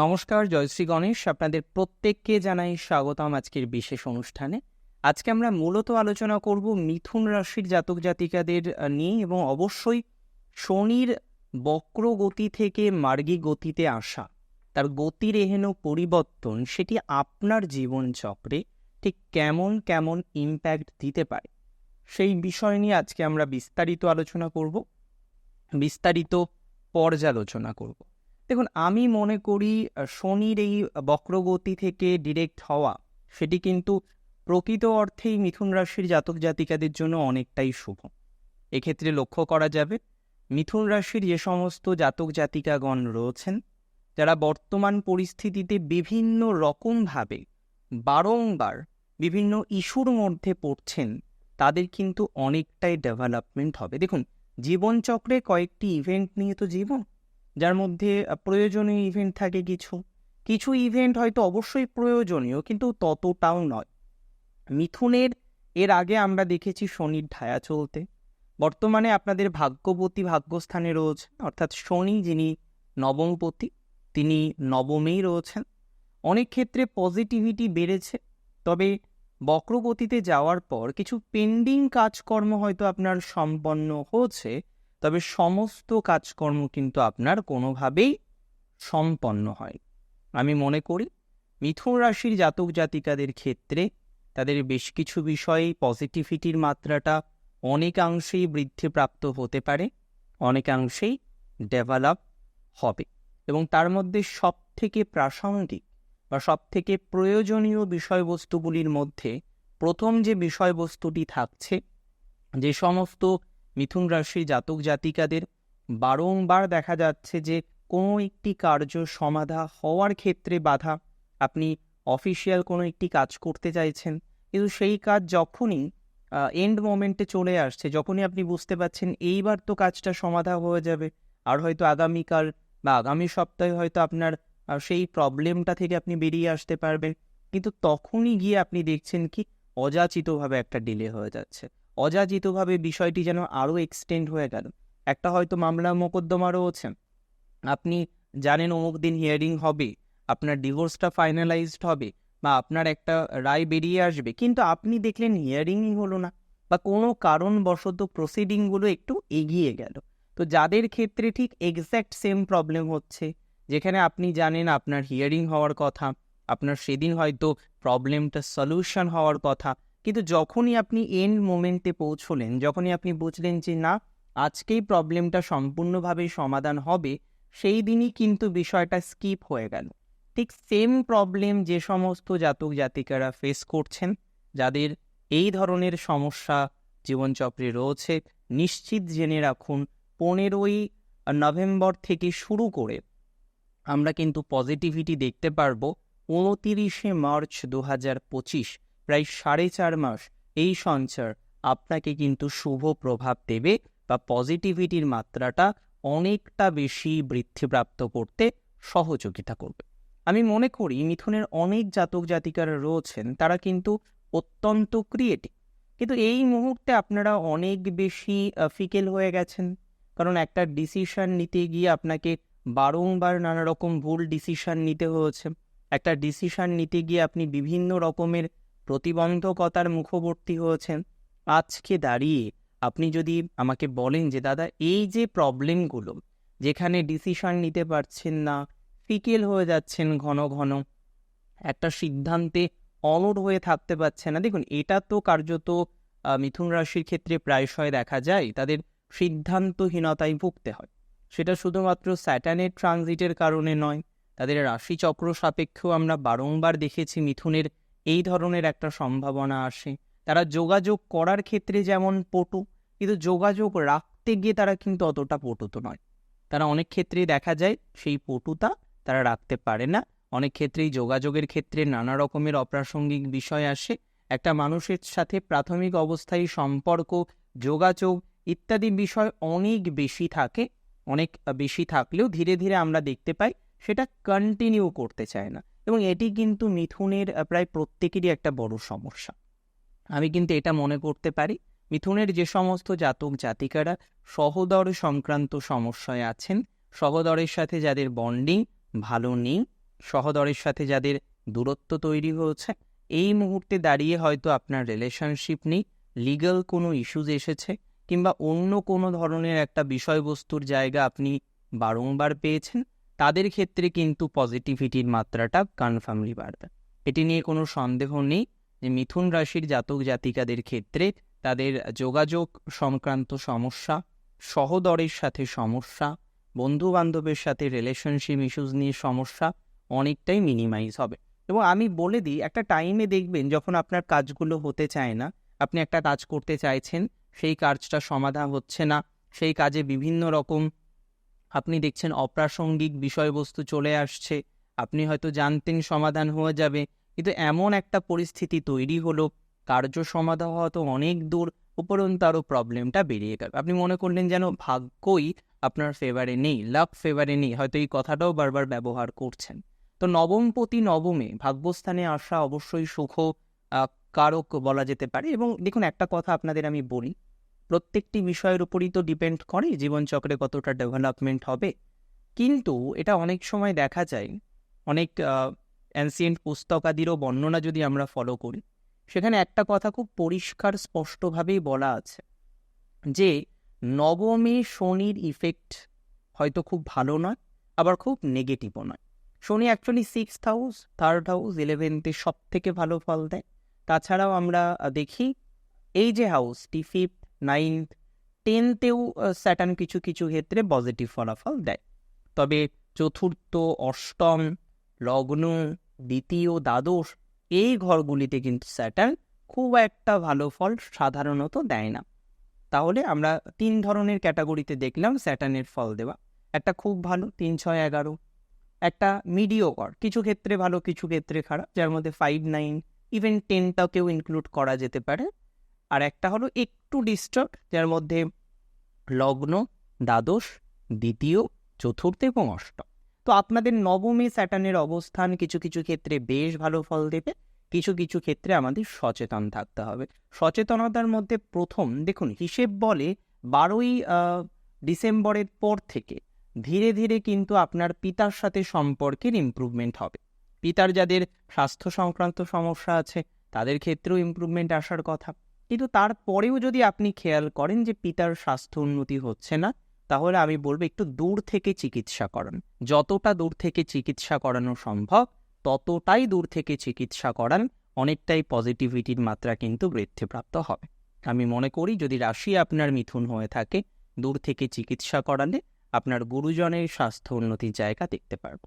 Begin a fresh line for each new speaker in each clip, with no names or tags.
নমস্কার, জয়শ্রী গণেশ। আপনাদের প্রত্যেককে জানাই স্বাগতম আজকের বিশেষ অনুষ্ঠানে। আজকে আমরা মূলত আলোচনা করব মিথুন রাশির জাতক জাতিকাদের নিয়ে এবং অবশ্যই শনির বক্র গতি থেকে মার্গী গতিতে আসা, তার গতির এহেন পরিবর্তন, সেটি আপনার জীবন চক্রে ঠিক কেমন কেমন ইম্প্যাক্ট দিতে পারে, সেই বিষয় নিয়ে আজকে আমরা বিস্তারিত আলোচনা করব, বিস্তারিত পর্যালোচনা করব। দেখুন, আমি মনে করি শনির এই বক্রগতি থেকে ডিরেক্ট হওয়া, সেটি কিন্তু প্রকৃত অর্থেই মিথুন রাশির জাতক জাতিকাদের জন্য অনেকটাই শুভ। এক্ষেত্রে লক্ষ্য করা যাবে, মিথুন রাশির যে সমস্ত জাতক জাতিকাগণ রয়েছেন, যারা বর্তমান পরিস্থিতিতে বিভিন্ন রকমভাবে বারংবার বিভিন্ন ইস্যুর মধ্যে পড়ছেন, তাদের কিন্তু অনেকটাই ডেভেলপমেন্ট হবে। দেখুন, জীবনচক্রে কয়েকটি ইভেন্ট নিয়ে তো জীবন যার মধ্যে প্রয়োজনীয় ইভেন্ট থাকে কিছু। কিছু ইভেন্ট হয়তো অবশ্যই প্রয়োজনীয়, কিন্তু ততটাও নয়। মিথুনের, এর আগে আমরা দেখেছি শনির ঢায়া চলতে। বর্তমানে আপনাদের ভাগ্যবতী ভাগ্যস্থানে রয়েছে অর্থাৎ শনি যিনি নবমপতি, তিনি নবমেই রয়েছেন। অনেক ক্ষেত্রে পজিটিভিটি বেড়েছে, তবে বক্রগতিতে যাওয়ার পর কিছু পেন্ডিং কাজকর্ম হয়তো আপনার সম্পন্ন হয়েছে তবে সমস্ত কাজকর্ম কিন্তু আপনার কোনোভাবেই সম্পন্ন হয়। আমি মনে করি, মিথুন রাশির জাতক জাতিকাদের ক্ষেত্রে তাদের বেশ কিছু বিষয়ে পজিটিভিটির মাত্রাটা অনেকাংশেই বৃদ্ধিপ্রাপ্ত হতে পারে, অনেকাংশেই ডেভেলপ হবে এবং তার মধ্যে সব থেকে প্রাসঙ্গিক বা সব থেকে প্রয়োজনীয় বিষয়বস্তুগুলির মধ্যে প্রথম যে বিষয়বস্তুটি থাকছে, যে সমস্ত মিথুন রাশির জাতক জাতিকাদের বারংবার দেখা যাচ্ছে যে কোনো একটি কার্য সমাধা হওয়ার ক্ষেত্রে বাধা। আপনি অফিসিয়াল কোনো একটি কাজ করতে চাইছেন, কিন্তু সেই কাজ যখনই এন্ড মোমেন্টে চলে আসছে, যখনই আপনি বুঝতে পারছেন এইবার তো কাজটা সমাধা হয়ে যাবে, আর হয়তো আগামীকাল বা আগামী সপ্তাহে হয়তো আপনার সেই প্রবলেমটা থেকে আপনি বেরিয়ে আসতে পারবেন। কিন্তু তখনই গিয়ে আপনি দেখছেন কি অযাচিতভাবে একটা ডিলে হয়ে যাচ্ছে। অযাচিতভাবে বিষয়টি যেন আরও এক্সটেন্ড হয়ে গেল। একটা হয়তো মামলা মোকদ্দমা রয়েছে। আপনি জানেন অমুক দিন হিয়ারিং হবে, আপনার ডিভোর্সটা ফাইনালাইজড হবে বা আপনার একটা রায় বেরিয়ে আসবে, কিন্তু আপনি দেখলেন হিয়ারিংই হলো না বা কোনো কারণবশত প্রসিডিংগুলো একটু এগিয়ে গেল। তো যাদের ক্ষেত্রে ঠিক এক্স্যাক্ট সেম প্রবলেম হচ্ছে, যেখানে আপনি জানেন আপনার হিয়ারিং হওয়ার কথা, আপনার সেদিন হয়তো প্রবলেমটা সলিউশন হওয়ার কথা কিন্তু যখনই আপনি এন্ড মোমেন্টে পৌঁছলেন, যখনই আপনি বুঝলেন যে না, আজকেই প্রবলেমটা সম্পূর্ণভাবে সমাধান হবে, সেই দিনই কিন্তু বিষয়টা স্কিপ হয়ে গেল। ঠিক সেম প্রবলেম যে সমস্ত জাতক জাতিকারা ফেস করছেন, যাদের এই ধরনের সমস্যা জীবনচক্রে রয়েছে, নিশ্চিত জেনে রাখুন, পনেরোই নভেম্বর থেকে শুরু করে আমরা কিন্তু পজিটিভিটি দেখতে পারব, উনতিরিশে মার্চ দু হাজার পঁচিশ। প্রায় সাড়ে চার মাস এই সঞ্চার আপনাকে কিন্তু শুভ প্রভাব দেবে বা পজিটিভিটির মাত্রাটা অনেকটা বেশি বৃদ্ধিপ্রাপ্ত করতে সহযোগিতা করবে। আমি মনে করি মিথুনের অনেক জাতক জাতিকারা রয়েছেন, তারা কিন্তু অত্যন্ত ক্রিয়েটিভ কিন্তু এই মুহূর্তে আপনারা অনেক বেশি ফিকেল হয়ে গেছেন। কারণ একটা ডিসিশন নিতে গিয়ে আপনাকে বারংবার নানা রকম ভুল ডিসিশন নিতে হয়েছে। একটা ডিসিশন নিতে গিয়ে আপনি বিভিন্ন রকমের প্রতিবন্ধকতার মুখবর্তী হয়েছেন। আজকে দাঁড়িয়ে আপনি যদি আমাকে বলেন যে, দাদা, এই যে প্রবলেমগুলো, যেখানে ডিসিশন নিতে পারছেন না, ফিকেল হয়ে যাচ্ছেন ঘন ঘন, একটা সিদ্ধান্তে অনড় হয়ে থাকতে পারছে না। দেখুন, এটা তো কার্যত মিথুন রাশির ক্ষেত্রে প্রায়শই দেখা যায়, তাদের সিদ্ধান্তহীনতায় ভুগতে হয়। সেটা শুধুমাত্র স্যাটানের ট্রানজিটের কারণে নয়, তাদের রাশিচক্র সাপেক্ষেও আমরা বারংবার দেখেছি মিথুনের এই ধরনের একটা সম্ভাবনা আসে। তারা যোগাযোগ করার ক্ষেত্রে যেমন পটু, কিন্তু যোগাযোগ রাখতে গিয়ে তারা কিন্তু অতটা পটু তো নয়। তারা অনেক ক্ষেত্রেই দেখা যায় সেই পটুতা তারা রাখতে পারে না। অনেক ক্ষেত্রেই যোগাযোগের ক্ষেত্রে নানা রকমের অপ্রাসঙ্গিক বিষয় আসে। একটা মানুষের সাথে প্রাথমিক অবস্থায় সম্পর্ক, যোগাযোগ ইত্যাদি বিষয় অনেক বেশি থাকে, অনেক বেশি থাকলেও ধীরে ধীরে আমরা দেখতে পাই সেটা কন্টিনিউ করতে চায় না। এবং এটি কিন্তু মিথুনের প্রায় প্রত্যেকেরই একটা বড় সমস্যা। আমি কিন্তু এটা মনে করতে পারি, মিথুনের যে সমস্ত জাতক জাতিকারা সহদর সংক্রান্ত সমস্যায় আছেন, সহদরের সাথে যাদের বন্ডিং ভালো নেই, সহদরের সাথে যাদের দূরত্ব তৈরি হয়েছে, এই মুহূর্তে দাঁড়িয়ে হয়তো আপনার রিলেশনশিপ নেই লিগাল কোনো ইস্যুজ এসেছে, কিংবা অন্য কোনো ধরনের একটা বিষয়বস্তুর জায়গা আপনি বারংবার পেয়েছেন তাদের ক্ষেত্রে কিন্তু পজিটিভিটির মাত্রাটা কনফার্মলি বাড়বে। এটি নিয়ে কোনো সন্দেহ নেই যে মিথুন রাশির জাতক জাতিকাদের ক্ষেত্রে তাদের যোগাযোগ সংক্রান্ত সমস্যা, সহদরের সাথে সমস্যা বন্ধু বান্ধবের সাথে রিলেশনশিপ ইস্যুজ নিয়ে সমস্যা অনেকটাই মিনিমাইজ হবে। এবং আমি বলে দিই, একটা টাইমে দেখবেন যখন আপনার কাজগুলো হতে চায় না, আপনি একটা কাজ করতে চাইছেন, সেই কাজটা সমাধান হচ্ছে না, সেই কাজে বিভিন্ন রকম আপনি দেখছেন অপ্রাসঙ্গিক বিষয়বস্তু চলে আসছে। আপনি হয়তো জানতেন সমাধান হয়ে যাবে, কিন্তু এমন একটা পরিস্থিতি তৈরি হলো, কার্য সমাধান হয়তো অনেক দূর উপরন্তু আরও প্রবলেমটা বেরিয়ে গেল। আপনি মনে করলেন যেন ভাগ্যই আপনার ফেভারে নেই লাভ ফেভারে নেই, হয়তো এই কথাটাও বারবার ব্যবহার করছেন। তো নবমপতি নবমে ভাগ্যস্থানে আসা অবশ্যই সুখ কারক বলা যেতে পারে। এবং দেখুন, একটা কথা আপনাদের আমি বলি প্রত্যেকটি বিষয়ের উপরই তো ডিপেন্ড করে জীবনচক্রে কতটা ডেভেলপমেন্ট হবে। কিন্তু এটা অনেক সময় দেখা যায়, অনেক অ্যান্সিয়েন্ট পুস্তকাদিরও বর্ণনা যদি আমরা ফলো করি, সেখানে একটা কথা খুব পরিষ্কার স্পষ্টভাবেই বলা আছে যে নবমে শনির ইফেক্ট হয়তো খুব ভালো নয়, আবার খুব নেগেটিভও নয়। Shani actually sixth house third house ইলেভেন্থে সব থেকে ভালো ফল দেয়। তাছাড়াও আমরা দেখি, এই যে হাউসটি ফিফথ নাইনথ টেনতেও স্যাটার্ন কিছু কিছু ক্ষেত্রে পজিটিভ ফলাফল দেয়। তবে চতুর্থ, অষ্টম, লগ্ন, দ্বিতীয়, দ্বাদশ, এই ঘরগুলিতে কিন্তু স্যাটার্ন খুব একটা ভালো ফল সাধারণত দেয় না। তাহলে আমরা তিন ধরনের ক্যাটাগরিতে দেখলাম স্যাটার্নের ফল দেওয়া। একটা খুব ভালো, তিন, ছয়, এগারো। একটা মিডিওকর কিছু ক্ষেত্রে ভালো, কিছু ক্ষেত্রে খারাপ, যার মধ্যে ফাইভ নাইন ইভেন টেনটাকেও ইনক্লুড করা যেতে পারে। আর একটা হলো একটু ডিস্টার্ব যার মধ্যে লগ্ন, দ্বাদশ, দ্বিতীয়, চতুর্থ এবং অষ্টম। তো আপনাদের নবমী স্যাটার্নের অবস্থান কিছু কিছু ক্ষেত্রে বেশ ভালো ফল দেবে, কিছু কিছু ক্ষেত্রে আমাদের সচেতন থাকতে হবে। সচেতনতার মধ্যে প্রথম, দেখুন, হিসেব বলে বারোই ডিসেম্বরের পর থেকে ধীরে ধীরে কিন্তু আপনার পিতার সাথে সম্পর্কের ইম্প্রুভমেন্ট হবে। পিতার যাদের স্বাস্থ্য সংক্রান্ত সমস্যা আছে, তাদের ক্ষেত্রেও ইম্প্রুভমেন্ট আসার কথা। কিন্তু তারপরেও যদি আপনি খেয়াল করেন যে পিতার স্বাস্থ্য উন্নতি হচ্ছে না, তাহলে আমি বলব একটু দূর থেকে চিকিৎসা করান। যতটা দূর থেকে চিকিৎসা করানো সম্ভব, ততটাই দূর থেকে চিকিৎসা করান, অনেকটাই পজিটিভিটির মাত্রা কিন্তু বৃদ্ধিপ্রাপ্ত হবে। আমি মনে করি যদি রাশি আপনার মিথুন হয়ে থাকে, দূর থেকে চিকিৎসা করালে আপনার গুরুজনের স্বাস্থ্য উন্নতির জায়গা দেখতে পারব।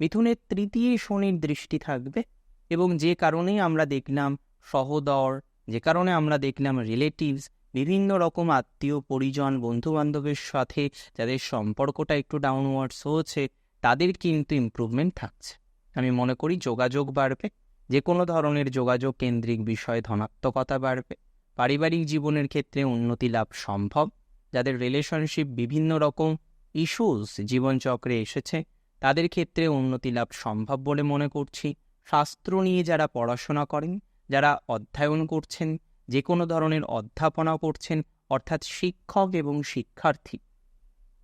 মিথুনের তৃতীয় শনির দৃষ্টি থাকবে এবং যে কারণে আমরা দেখলাম সহদর যে কারণে আমরা দেখলাম রিলেটিভস বিভিন্ন রকম আত্মীয়, পরিজন, বন্ধুবান্ধবের সাথে যাদের সম্পর্কটা একটু ডাউনওয়ার্ডস হয়েছে, তাদের কিন্তু ইম্প্রুভমেন্ট থাকছে। আমি মনে করি যোগাযোগ বাড়বে যে কোনো ধরনের যোগাযোগ কেন্দ্রিক বিষয়ে ধনাত্মকতা বাড়বে, পারিবারিক জীবনের ক্ষেত্রে উন্নতি লাভ সম্ভব, যাদের রিলেশনশিপ বিভিন্ন রকম ইস্যুস জীবনচক্রে এসেছে, তাদের ক্ষেত্রে উন্নতি লাভ সম্ভব বলে মনে করছি। শাস্ত্র নিয়ে যারা পড়াশোনা করেন যারা অধ্যয়ন করছেন যে কোনো ধরনের অধ্যাপনা করছেন, অর্থাৎ শিক্ষক এবং শিক্ষার্থী।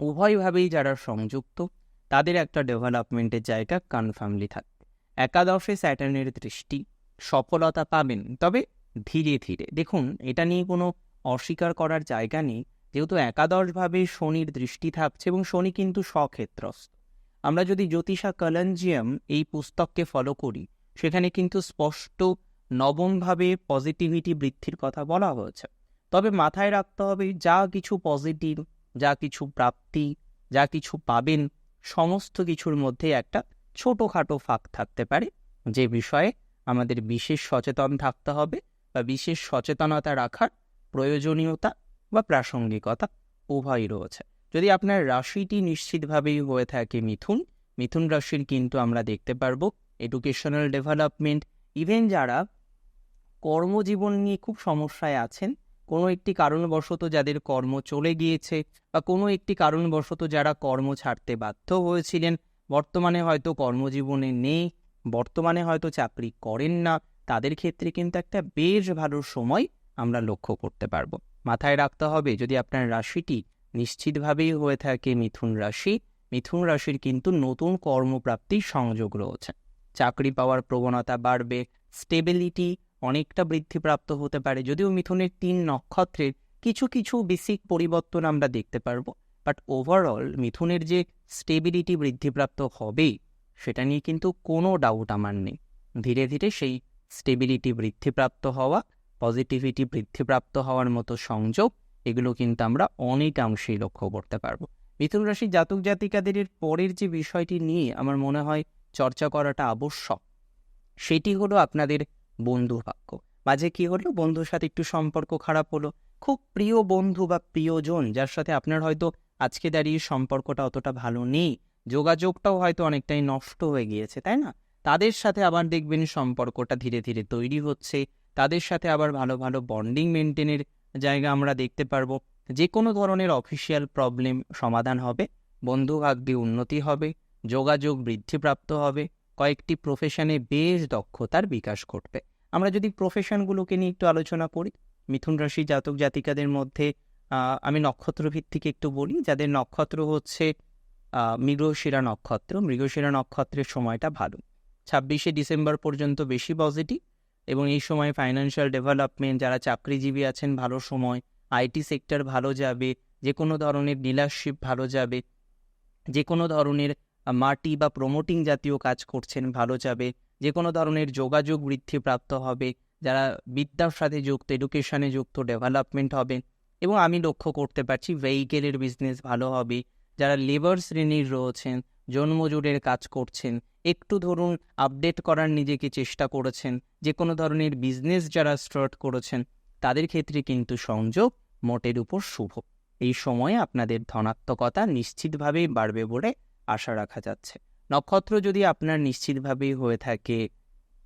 উভয়ভাবেই যারা সংযুক্ত, তাদের একটা ডেভেলপমেন্টের জায়গা কনফার্মলি থাকবে। একাদশে স্যাটার্নের দৃষ্টি সফলতা পাবেন, তবে ধীরে ধীরে। দেখুন, এটা নিয়ে কোনো অস্বীকার করার জায়গা নেই, যেহেতু একাদশভাবে শনির দৃষ্টি থাকছে এবং শনি কিন্তু স্বক্ষেত্রস্থ। আমরা যদি জ্যোতিষা কলঞ্জিয়াম এই পুস্তককে ফলো করি, সেখানে কিন্তু স্পষ্ট নবমভাবে পজিটিভিটি বৃদ্ধির কথা বলা হয়েছে। তবে মাথায় রাখতে হবে, যা কিছু পজিটিভ যা কিছু প্রাপ্তি, যা কিছু পাবেন, সমস্ত কিছুর মধ্যে একটা ছোটোখাটো ফাঁক থাকতে পারে। যে বিষয়ে আমাদের বিশেষ সচেতন থাকতে হবে বা বিশেষ সচেতনতা রাখার প্রয়োজনীয়তা বা প্রাসঙ্গিকতা উভয়ই রয়েছে। যদি আপনার রাশিটি নিশ্চিতভাবেই হয়ে থাকে মিথুন মিথুন রাশির কিন্তু আমরা দেখতে পারব এডুকেশনাল ডেভেলপমেন্ট ইভেন যারা কর্মজীবন নিয়ে খুব সমস্যায় আছেন। কোনো একটি কারণবশত যাদের কর্ম চলে গিয়েছে বা কোনো একটি কারণবশত যারা কর্ম ছাড়তে বাধ্য হয়েছিলেন, বর্তমানে হয়তো কর্মজীবনে নেই, বর্তমানে হয়তো চাকরি করেন না, তাদের ক্ষেত্রে কিন্তু একটা বেশ ভালো সময় আমরা লক্ষ্য করতে পারব। মাথায় রাখতে হবে, যদি আপনার রাশিটি নিশ্চিতভাবেই হয়ে থাকে মিথুন রাশি, মিথুন রাশির কিন্তু নতুন কর্মপ্রাপ্তির সংযোগ রয়েছে। চাকরি পাওয়ার প্রবণতা বাড়বে স্টেবিলিটি অনেকটা বৃদ্ধিপ্রাপ্ত হতে পারে যদিও মিথুনের তিন নক্ষত্রের কিছু কিছু বেসিক পরিবর্তন আমরা দেখতে পারব। বাট ওভারঅল মিথুনের যে স্টেবিলিটি বৃদ্ধিপ্রাপ্ত হবে, সেটা নিয়ে কিন্তু কোনো ডাউট আমার নেই। ধীরে ধীরে সেই স্টেবিলিটি বৃদ্ধিপ্রাপ্ত হওয়া পজিটিভিটি বৃদ্ধিপ্রাপ্ত হওয়ার মতো সংযোগ, এগুলো কিন্তু আমরা অনেকাংশেই লক্ষ্য করতে পারব। মিথুন রাশি জাতক জাতিকাদের পরের যে বিষয়টি নিয়ে আমার মনে হয় চর্চা করাটা আবশ্যক, সেটি হলো আপনাদের বন্ধু বাক্য মাঝে কি হলো? বন্ধুর সাথে একটু সম্পর্ক খারাপ হলো। খুব প্রিয় বন্ধু বা প্রিয়জন যার সাথে আপনার হয়তো আজকে দাঁড়িয়ে সম্পর্কটা অতটা ভালো নেই, যোগাযোগটাও হয়তো অনেকটাই নষ্ট হয়ে গিয়েছে, তাই না? তাদের সাথে আবার দেখবেন সম্পর্কটা ধীরে ধীরে তৈরি হচ্ছে। তাদের সাথে আবার ভালো ভালো বন্ডিং মেনটেনের জায়গা আমরা দেখতে পারব। যে কোনো ধরনের অফিসিয়াল প্রবলেম সমাধান হবে, বন্ধু ভাগ্যে উন্নতি হবে, যোগাযোগ বৃদ্ধিপ্রাপ্ত হবে। কয়েকটি প্রফেশনে বেশ দক্ষতার বিকাশ ঘটবে। আমরা যদি প্রফেশনগুলোকে নিয়ে একটু আলোচনা করি, মিথুন রাশি জাতক জাতিকাদের মধ্যে আমি নক্ষত্র ভিত্তিক একটু বলি, যাদের নক্ষত্র হচ্ছে মৃগশিরা নক্ষত্র। মৃগশিরা নক্ষত্রের সময়টা ভালো। ছাব্বিশে ডিসেম্বর পর্যন্ত বেশি পজিটিভ এবং এই সময় ফাইন্যান্সিয়াল ডেভেলপমেন্ট যারা চাকরিজীবী আছেন, ভালো সময়। আইটি সেক্টর ভালো যাবে যে কোনো ধরনের ডিলারশিপ ভালো যাবে যে কোনো ধরনের মাটি বা প্রমোটিং জাতীয় কাজ করছেন, ভালো যাবে। যে কোনো ধরনের যোগাযোগ বৃদ্ধিপ্রাপ্ত হবে। যারা বিদ্যার সাথে যুক্ত এডুকেশনে যুক্ত ডেভেলপমেন্ট হবে। এবং আমি লক্ষ্য করতে পারছি ভেহিকেলের বিজনেস ভালো হবে। যারা লেবার শ্রেণির রয়েছেন জন্মজুরের কাজ করছেন, একটু ধরুন আপডেট করার নিজেকে চেষ্টা করেছেন। যে কোনো ধরনের বিজনেস যারা স্টার্ট করেছেন, তাদের ক্ষেত্রে কিন্তু সংযোগ মোটের উপর শুভ। এই সময়ে আপনাদের ধনাত্মকতা নিশ্চিতভাবেই বাড়বে বলে আশা রাখা যাচ্ছে। নক্ষত্র যদি আপনার নিশ্চিতভাবেই হয়ে থাকে,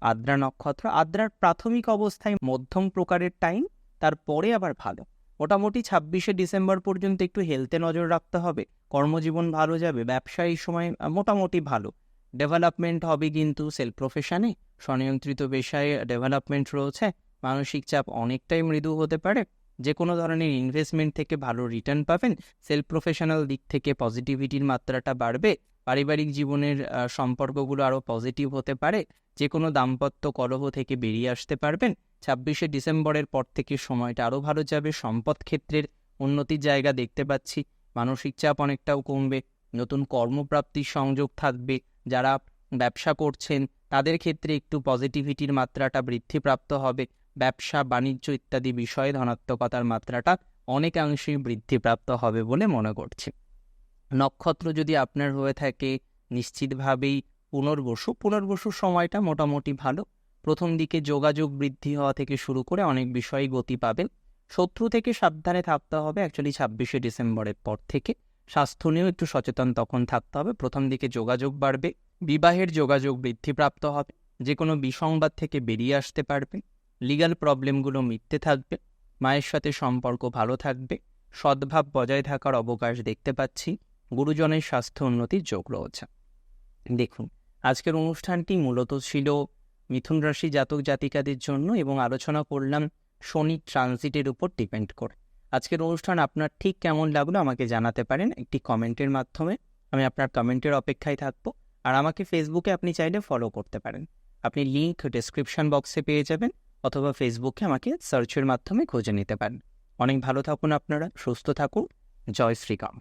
আদ্রা নক্ষত্র, আদ্রার প্রাথমিক অবস্থায় মধ্যম প্রকারের টাইম, তারপরে আবার ভালো। মোটামুটি ছাব্বিশে ডিসেম্বর পর্যন্ত একটু হেলথে নজর রাখতে হবে, কর্মজীবন ভালো যাবে ব্যবসা এই সময় মোটামুটি ভালো। ডেভেলপমেন্ট হবে কিন্তু সেলফ প্রফেশনে স্বনিয়ন্ত্রিত পেশায় ডেভেলপমেন্ট রয়েছে, মানসিক চাপ অনেকটাই মৃদু হতে পারে। যে কোনো ধরনের ইনভেস্টমেন্ট থেকে ভালো রিটার্ন পাবেন সেলফ প্রফেশনাল দিক থেকে পজিটিভিটির মাত্রাটা বাড়বে, পারিবারিক জীবনের সম্পর্কগুলো আরও পজিটিভ হতে পারে, যে কোনো দাম্পত্য কলহ থেকে বেরিয়ে আসতে পারবেন, ছাব্বিশে ডিসেম্বরের পর থেকে সময়টা আরও ভালো যাবে, সম্পদ ক্ষেত্রের উন্নতির জায়গা দেখতে পাচ্ছি, মানসিক চাপ অনেকটাও কমবে, নতুন কর্মপ্রাপ্তির সংযোগ থাকবে, যারা ব্যবসা করছেন তাদের ক্ষেত্রে একটু পজিটিভিটির মাত্রাটা বৃদ্ধিপ্রাপ্ত হবে ব্যবসা, বাণিজ্য ইত্যাদি বিষয়ে ধনাত্মকতার মাত্রাটা অনেকাংশেই বৃদ্ধিপ্রাপ্ত হবে বলে মনে করছি। নক্ষত্র যদি আপনার হয়ে থাকে, নিশ্চিতভাবেই পুনর্বসু। পুনর্বসুর সময়টা মোটামুটি ভালো। প্রথম দিকে যোগাযোগ বৃদ্ধি হওয়া থেকে শুরু করে অনেক বিষয়ে গতি পাবেন। শত্রু থেকে সাবধানে থাকতে হবে অ্যাকচুয়ালি ছাব্বিশে ডিসেম্বরের পর থেকে। স্বাস্থ্য নিয়েও একটু সচেতন তখন থাকতে হবে। প্রথম দিকে যোগাযোগ বাড়বে। বিবাহের যোগাযোগ বৃদ্ধিপ্রাপ্ত হবে। যে কোনো বিসংবাদ থেকে বেরিয়ে আসতে পারবে লিগ্যাল প্রবলেমগুলো মিটতে থাকবে, মায়ের সাথে সম্পর্ক ভালো থাকবে, সদ্ভাব বজায় থাকার অবকাশ দেখতে পাচ্ছি, গুরুজনের স্বাস্থ্য উন্নতির যোগ রয়েছে। দেখুন, আজকের অনুষ্ঠানটি মূলত ছিল মিথুন রাশি জাতক জাতিকাদের জন্য এবং আলোচনা করলাম শনি ট্রানজিটের উপর ডিপেন্ড করে। আজকের অনুষ্ঠান আপনার ঠিক কেমন লাগল আমাকে জানাতে পারেন একটি কমেন্টের মাধ্যমে, আমি আপনার কমেন্টের অপেক্ষায় থাকব, আর আমাকে ফেসবুকে আপনি চাইলে ফলো করতে পারেন। আপনি লিঙ্ক ডেসক্রিপশন বক্সে পেয়ে যাবেন অথবা ফেসবুকে আমাকে সার্চের মাধ্যমে খুঁজে নিতে পারেন। অনেক ভালো থাকুন আপনারা, সুস্থ থাকুন। জয় শ্রীরাম